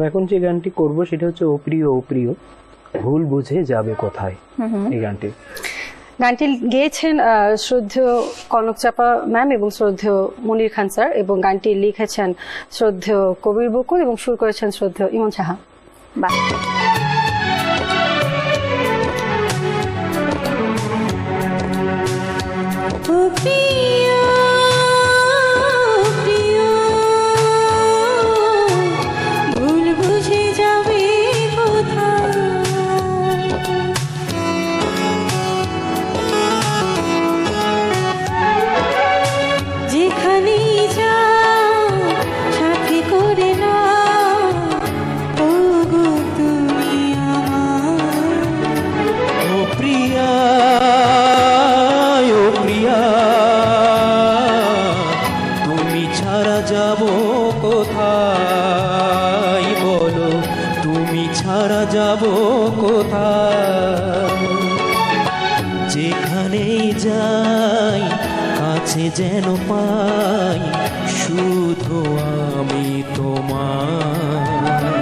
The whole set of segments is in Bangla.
আমরা এখন যে গানটি করব সেটা হচ্ছে ও প্রিয় ও প্রিয় ভুল বুঝে যাবে কোথায়? এই গানটি। গানটি গেয়েছেন শ্রদ্ধেয় কনক চাপা ম্যাম এবং শ্রদ্ধেয় মনির খান স্যার এবং গানটি লিখেছেন শ্রদ্ধেয় কবির বকুল এবং সুর করেছেন শ্রদ্ধেয় ইমন সাহা। বাহ। ও যাব কোথায়? যেখানে যাই কাছে যেন পাই শুধু আমি তোমার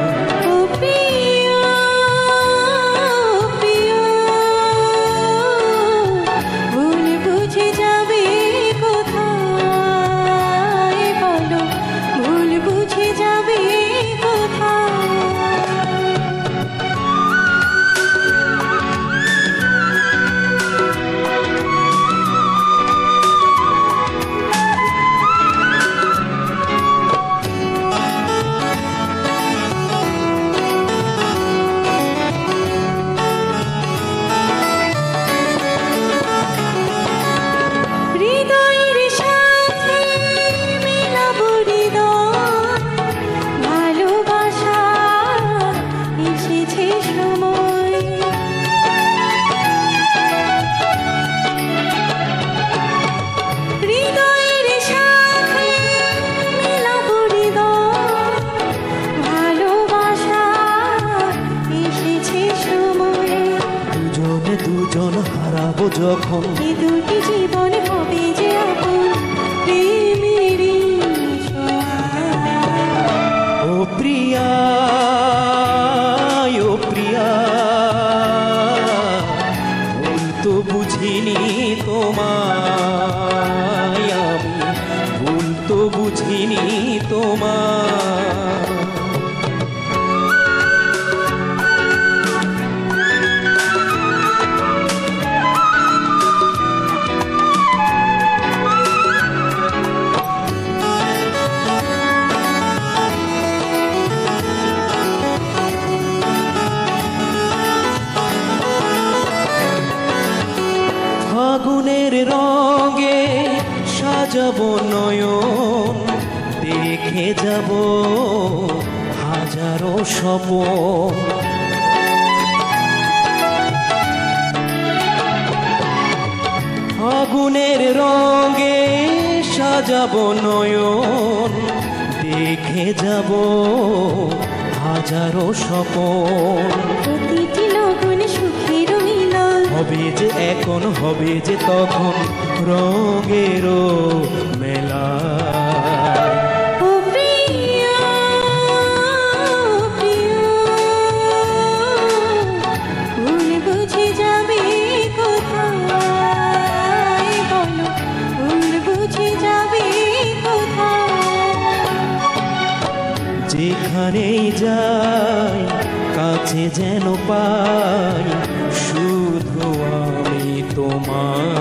যখন এ দুটি জীবন হবে যে আপন প্রেমেরই ও প্রিয়া ও প্রিয়া ভুল তো বুঝিনি তোমায় আমি ভুল তো বুঝিনি তোমার ফাগুনের রঙে সাজাবো নয়ন, দেখে যাব হাজারো স্বপন। ফাগুনের রঙে সাজাবো নয়ন, দেখে যাব হাজারো স্বপন। যে এখন হবে যে তখন রঙেরও মেলা। যেখানেই যাই কাছে যেন পাই my